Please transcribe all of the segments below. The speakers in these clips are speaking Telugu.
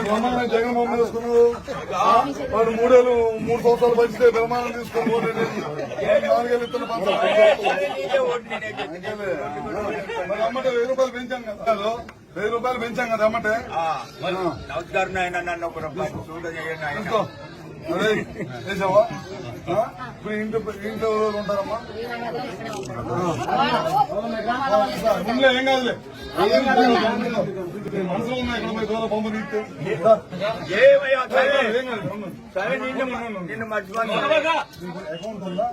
బ్రహ్మాండం జగన్మోహన్? వాడు మూడేళ్ళు మూడు సంవత్సరాలు పంచితే బ్రహ్మాండం తీసుకొని నాలుగేళ్ళు మరి అమ్మటే వెయ్యి రూపాయలు పెంచాం కదా. వెయ్యి రూపాయలు పెంచాం కదా అమ్మటే? నమస్కారం ఆయన నన్ను ఒక రూపాయి చూడ ఆ? ఇప్పుడు ఇంటి ఇంట్లో ఎవరెవరు ఉంటారమ్మా? ఇంట్లో ఏం కాదులే. మనసులో ఇక్కడ పోయి బొమ్మ తీస్తే. అకౌంట్ ఉందా?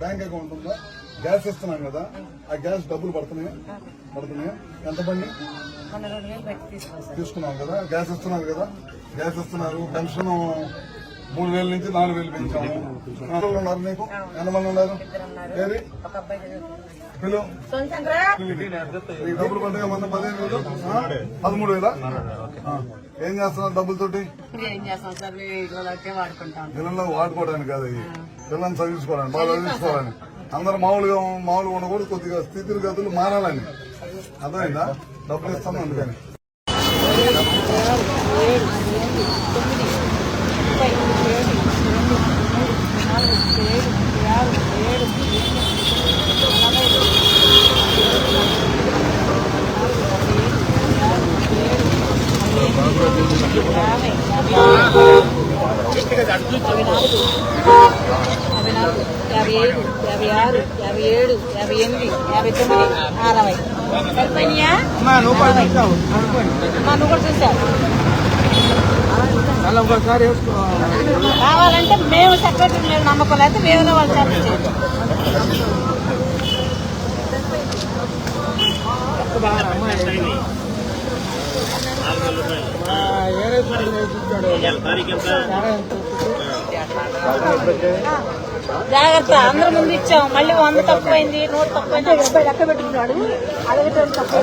బ్యాంక్ అకౌంట్ ఉందా? గ్యాస్ ఇస్తున్నాం కదా ఆ గ్యాస్ డబ్బులు పడుతున్నాయా? పడుతున్నాయా? ఎంత సార్ తీసుకున్నాం కదా గ్యాస్ ఇస్తున్నారు కదా గ్యాస్ ఇస్తున్నారు పెన్షన్ మూడు వేల నుంచి నాలుగు వేలు పెంచాము. ఉన్నారు నీకు ఎంతమంది ఉన్నారు? ఏది. పిలు. డబ్బులు పడ్డాయి? మొన్న పదిహేను వేలు? పదమూడు వేలా. ఏం చేస్తున్నారు డబ్బులతోటి? పిల్లల్లో వాడుకోవడానికి కాదు ఇది. పిల్లల్ని చదివించుకోవాలని బాగా చదివించుకోవాలని అందరూ మామూలుగా మామూలుగా ఉండకూడదు కొద్దిగా స్థితిగతులు మారాలని. అర్థమైందా? డబ్బులు ఇస్తాను అందుకని. యాభై నాలుగు యాభై ఐదు యాభై ఆరు యాభై ఏడు యాభై ఎనిమిది యాభై తొమ్మిది అరవై. సరిపోయినాయా. అమ్మా, నువ్వు కూడా చూసావు. కావాలంటే మేము సెక్రటరీ లేదు నమ్మకం లేకపోతే మేము వాళ్ళు జాగ్రత్త అందరి ముందు ఇచ్చాం. మళ్ళీ వంద తక్కువైంది నూట తక్కువైంది. డెబ్బై లెక్క పెట్టుకున్నాడు. అడగటం తక్కువ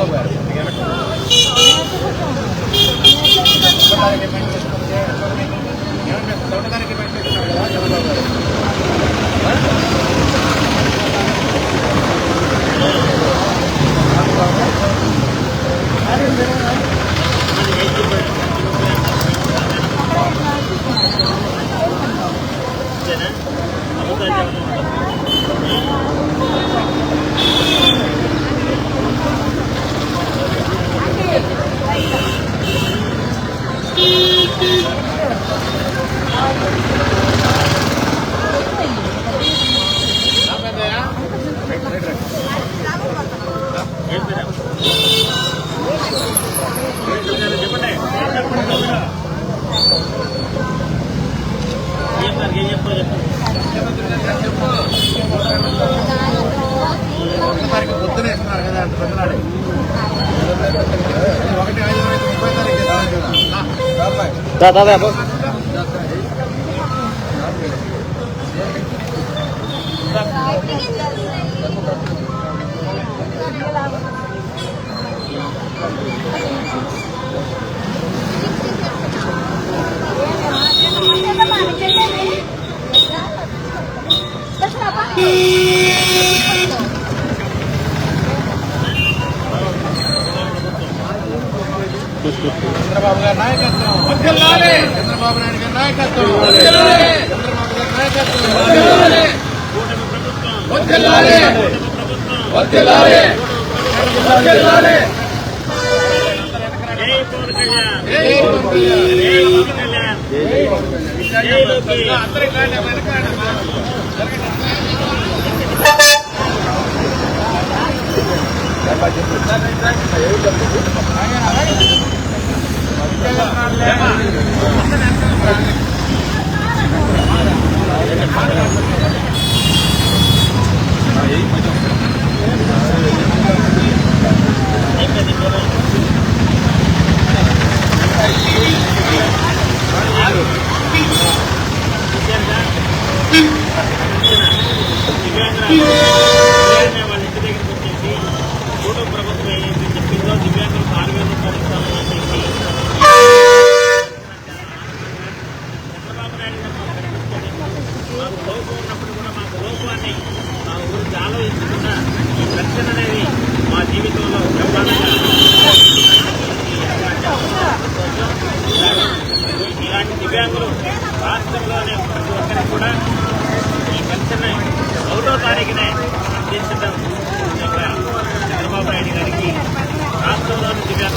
కాదు పొద్దున दादा दादा Thank you. చంద్రబాబు గారి నాయకత్వం. చంద్రబాబు నాయుడు గారి నాయకత్వం. చంద్రబాబు గారి నాయకత్వం. అందరి కాళ్ళ వెనకాడ ఒకటో తారీఖునే అందించడం చంద్రబాబు నాయుడు గారికి రాష్ట్రంలోని కూడా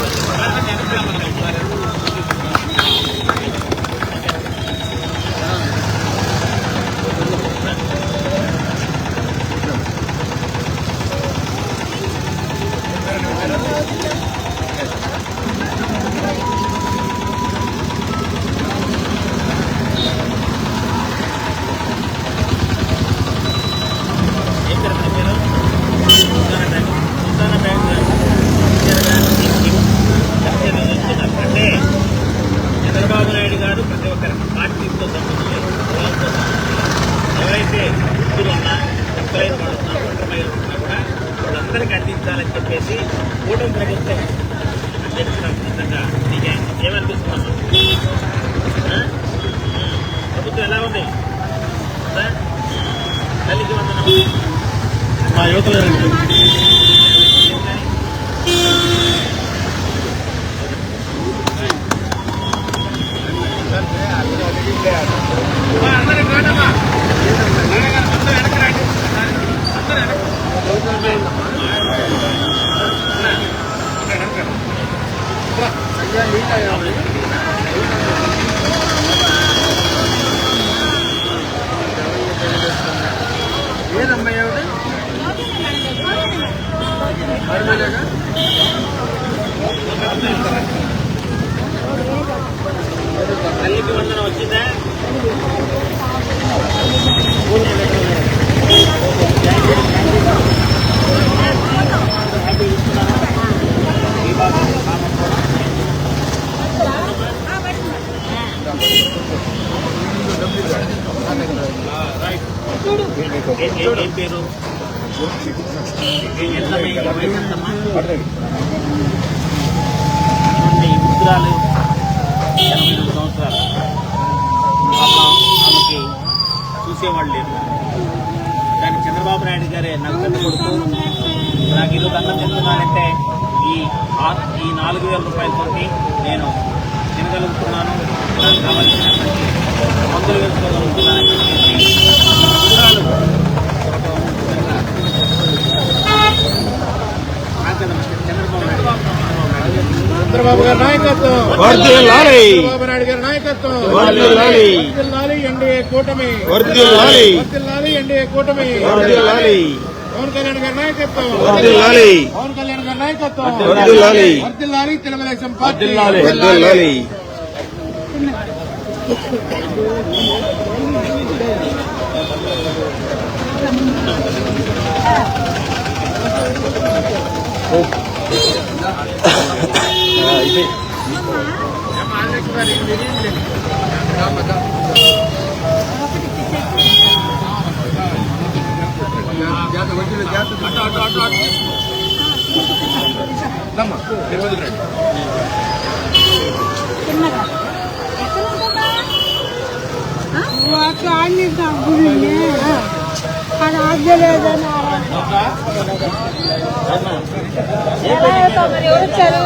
మా యువతలో అందరూ తల్లికి వందనం వచ్చిందా ఏం- ఏం పేరు? ఈ ముద్రాలు ఎనభై రెండు సంవత్సరాలు ఆమెకి చూసేవాళ్ళు లేరు కానీ చంద్రబాబు నాయుడు గారే నగదు కొడుతూ నాకు ఈరోజు అన్నం చెప్తున్నానంటే ఈ ఈ నాలుగు వేల రూపాయలతోటి నేను తినగలుగుతున్నాను నాకు కావాల్సినటువంటి మందులు వేసుకోగలుగుతున్నానంటే చెప్పేసి ఈ ముద్రాలు చంద్రబాబు గారి నాయకత్వం. చంద్రబాబు నాయుడు గారి నాయకత్వం. వర్ధిల్లాలి ఎన్డీఏ కూటమి. వర్ధిల్లాలి. వర్ధిల్లాలి ఎన్డీఏ కూటమి. వర్ధిల్లాలి. పవన్ కళ్యాణ్ గారి నాయకత్వం. వర్ధిల్లాలి. పవన్ కళ్యాణ్ గారి నాయకత్వం. తెలుగుదేశం పార్టీ. అది అద్దలేదని ఎలా అవుతావు మరి ఎవరు వచ్చారు?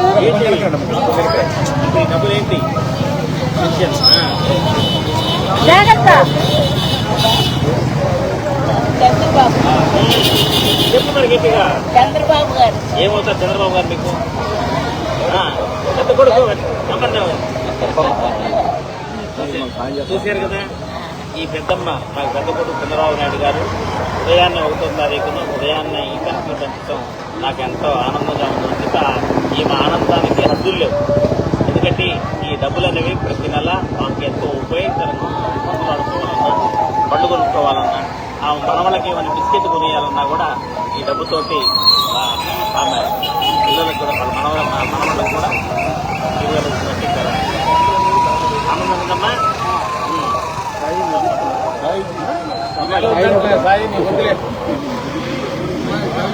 జాగ్రత్త. చంద్రబాబు. చెప్పు మరి గట్టిగా చంద్రబాబు గారు. ఏమవుతారు చంద్రబాబు గారు మీకు? ఆ, పెద్ద కొడుకు చూశారు కదా ఈ పెద్దమ్మ నాకు పెద్ద కొడుకు చంద్రబాబు నాయుడు గారు ఉదయాన్నే ఒకటో తారీఖున ఉదయాన్నే ఈ పెన్షన్ పెంచడం నాకు ఎంతో ఆనందంగా ఉంది. ఇంకా ఈమె ఆనందానికి హద్దులు లేవు. ఎందుకంటే ఈ డబ్బులు అనేవి ప్రతి నెల మాకు ఎంతో ఉపయోగకరంగా మందులు ఆడుకోవాలన్నా పళ్ళు కొనుక్కోవాలన్నా ఆ మనవలకి ఏమైనా బిస్కెట్ కొనియాలన్నా కూడా ఈ డబ్బుతోటి ఆమె పిల్లలకు కూడా వాళ్ళ మనవల మనవలకు కూడా ఇవ్వగలుగుతున్నట్టు ఆనందం ఉందమ్మా. సాయి వదిలే